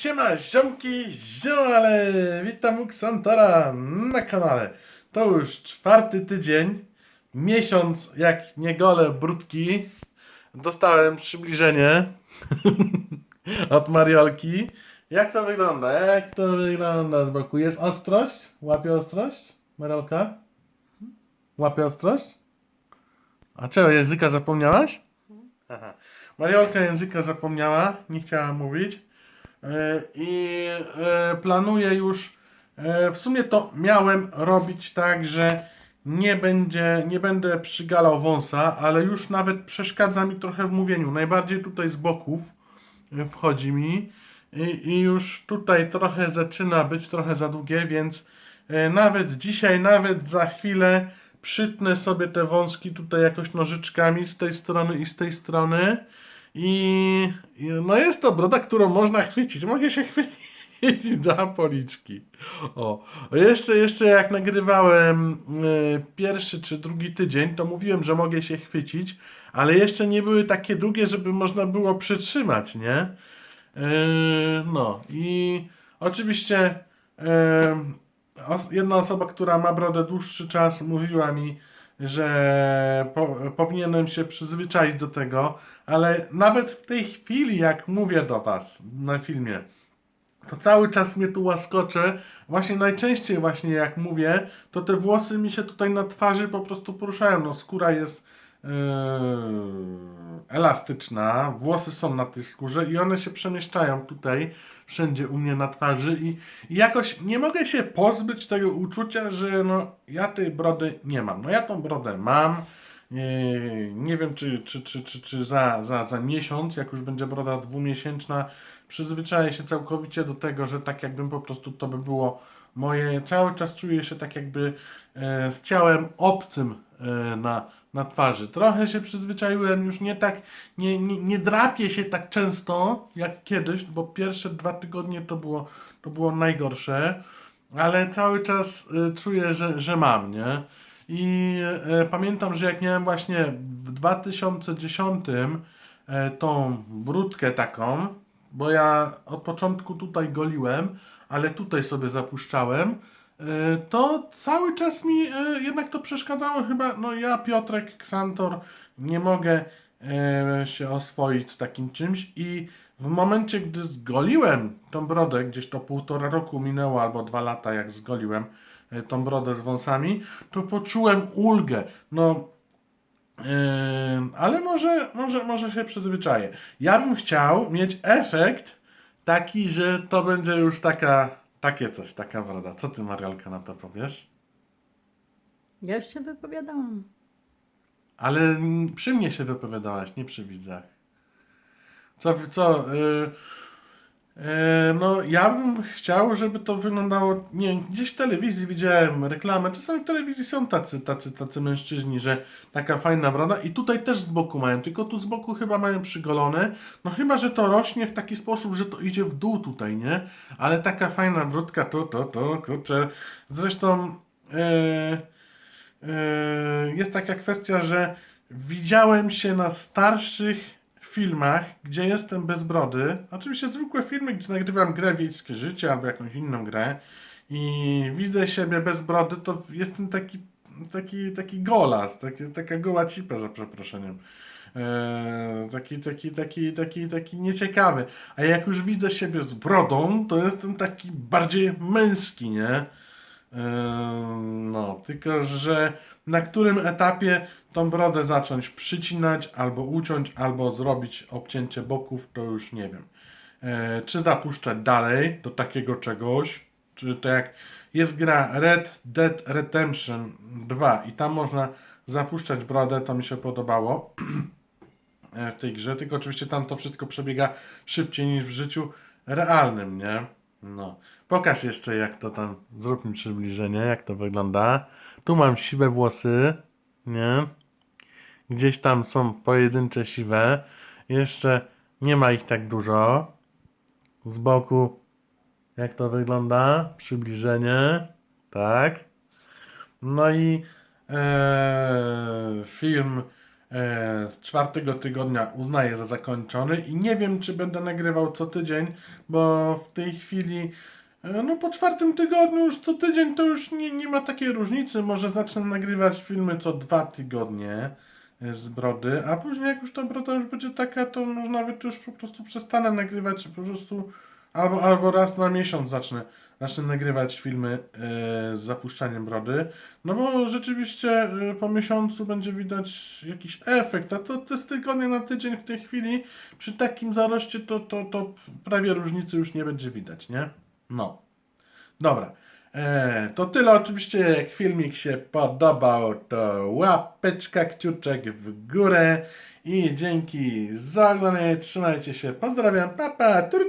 Siema, ziomki, ziomale! Witam u Xantora na kanale. To już czwarty tydzień, miesiąc jak nie gole brudki. Dostałem przybliżenie od Mariolki. Jak to wygląda? Jak to wygląda z boku? Jest ostrość? Łapie ostrość? Mariolka? Łapie ostrość? A czego, języka zapomniałaś? Aha. Mariolka języka zapomniała, nie chciała mówić. E, I e, planuję już, e, w sumie to miałem robić tak, że nie, będzie, nie będę przygalał wąsa, ale już nawet przeszkadza mi trochę w mówieniu. Najbardziej tutaj z boków wchodzi mi i, i już tutaj trochę zaczyna być trochę za długie, więc nawet dzisiaj, nawet za chwilę przytnę sobie te wąski tutaj jakoś nożyczkami z tej strony i z tej strony. I, no jest to broda, którą można chwycić. Mogę się chwycić za policzki. O, jeszcze, jeszcze jak nagrywałem y, pierwszy czy drugi tydzień, to mówiłem, że mogę się chwycić, ale jeszcze nie były takie długie, żeby można było przytrzymać, nie? Yy, no i oczywiście yy, os- jedna osoba, która ma brodę dłuższy czas, mówiła mi, że po, powinienem się przyzwyczaić do tego, ale nawet w tej chwili, jak mówię do Was na filmie, to cały czas mnie tu łaskocze. Właśnie najczęściej właśnie jak mówię, to te włosy mi się tutaj na twarzy po prostu poruszają. No skóra jest yy, elastyczna, włosy są na tej skórze i one się przemieszczają tutaj wszędzie u mnie na twarzy i, i jakoś nie mogę się pozbyć tego uczucia, że no ja tej brody nie mam. No ja tą brodę mam. Nie, wiem, czy, czy, czy, czy, czy za, za, za miesiąc, jak już będzie broda dwumiesięczna, przyzwyczaję się całkowicie do tego, że tak jakbym po prostu to by było moje. Cały czas czuję się tak jakby e, z ciałem obcym e, na, na twarzy. Trochę się przyzwyczaiłem, już nie tak, nie, nie, nie drapię się tak często jak kiedyś, bo pierwsze dwa tygodnie to było, to było najgorsze, ale cały czas e, czuję, że, że mam, nie? I e, pamiętam, że jak miałem właśnie w 2010 e, tą brudkę taką, bo ja od początku tutaj goliłem, ale tutaj sobie zapuszczałem, to cały czas mi e, jednak to przeszkadzało. Chyba, no ja, Piotrek, Ksantor, nie mogę e, się oswoić z takim czymś i w momencie, gdy zgoliłem tą brodę, gdzieś to półtora roku minęło albo dwa lata, jak zgoliłem e, tą brodę z wąsami, to poczułem ulgę. No, Ym, ale może, może, może się przyzwyczaję. Ja bym chciał mieć efekt taki, że to będzie już taka, takie coś, taka broda. Co ty, Mariolka, na to powiesz? Ja już się wypowiadałam. Ale przy mnie się wypowiadałaś, nie przy widzach. Co, co, y, y, no ja bym chciał, żeby to wyglądało, nie gdzieś w telewizji widziałem reklamę, czasami w telewizji są tacy, tacy, tacy mężczyźni, że taka fajna broda i tutaj też z boku mają, tylko tu z boku chyba mają przygolone, no chyba, że to rośnie w taki sposób, że to idzie w dół tutaj, nie? Ale taka fajna brudka, to, to, to, kurczę, zresztą... y, Yy, jest taka kwestia, że widziałem się na starszych filmach, gdzie jestem bez brody. Oczywiście zwykłe filmy, gdzie nagrywam grę Wiejskie Życie albo jakąś inną grę i widzę siebie bez brody, to jestem taki, taki, taki golas, taki, taka goła cipa za przeproszeniem. Eee, taki, taki, taki, taki, taki nieciekawy. A jak już widzę siebie z brodą, to jestem taki bardziej męski, nie? Ym, No, tylko że na którym etapie tą brodę zacząć przycinać, albo uciąć, albo zrobić obcięcie boków, to już nie wiem. E, czy zapuszczać dalej do takiego czegoś, czy to jak jest gra Red Dead Redemption 2 i tam można zapuszczać brodę, to mi się podobało e, w tej grze, tylko oczywiście tam to wszystko przebiega szybciej niż w życiu realnym, nie? No. Pokaż jeszcze jak to tam, zrób mi przybliżenie, jak to wygląda. Tu mam siwe włosy, nie? Gdzieś tam są pojedyncze siwe. Jeszcze nie ma ich tak dużo. Z boku jak to wygląda? Przybliżenie. Tak. No i e, film e, z czwartego tygodnia uznaję za zakończony i nie wiem, czy będę nagrywał co tydzień, bo w tej chwili e, no po czwartym tygodniu już co tydzień to już nie, nie ma takiej różnicy. Może zacznę nagrywać filmy co dwa tygodnie z brody, a później jak już ta broda już będzie taka, to może nawet już po prostu przestanę nagrywać, po prostu albo, albo raz na miesiąc zacznę, zacznę nagrywać filmy e, z zapuszczaniem brody, no bo rzeczywiście e, po miesiącu będzie widać jakiś efekt, a to, to z tygodnia na tydzień w tej chwili przy takim zaroście to, to, to prawie różnicy już nie będzie widać, nie? No. Dobra. E, to tyle. Oczywiście, jak filmik się podobał, to łapeczka, kciuczek w górę i dzięki za oglądanie, trzymajcie się, pozdrawiam, papa, tur,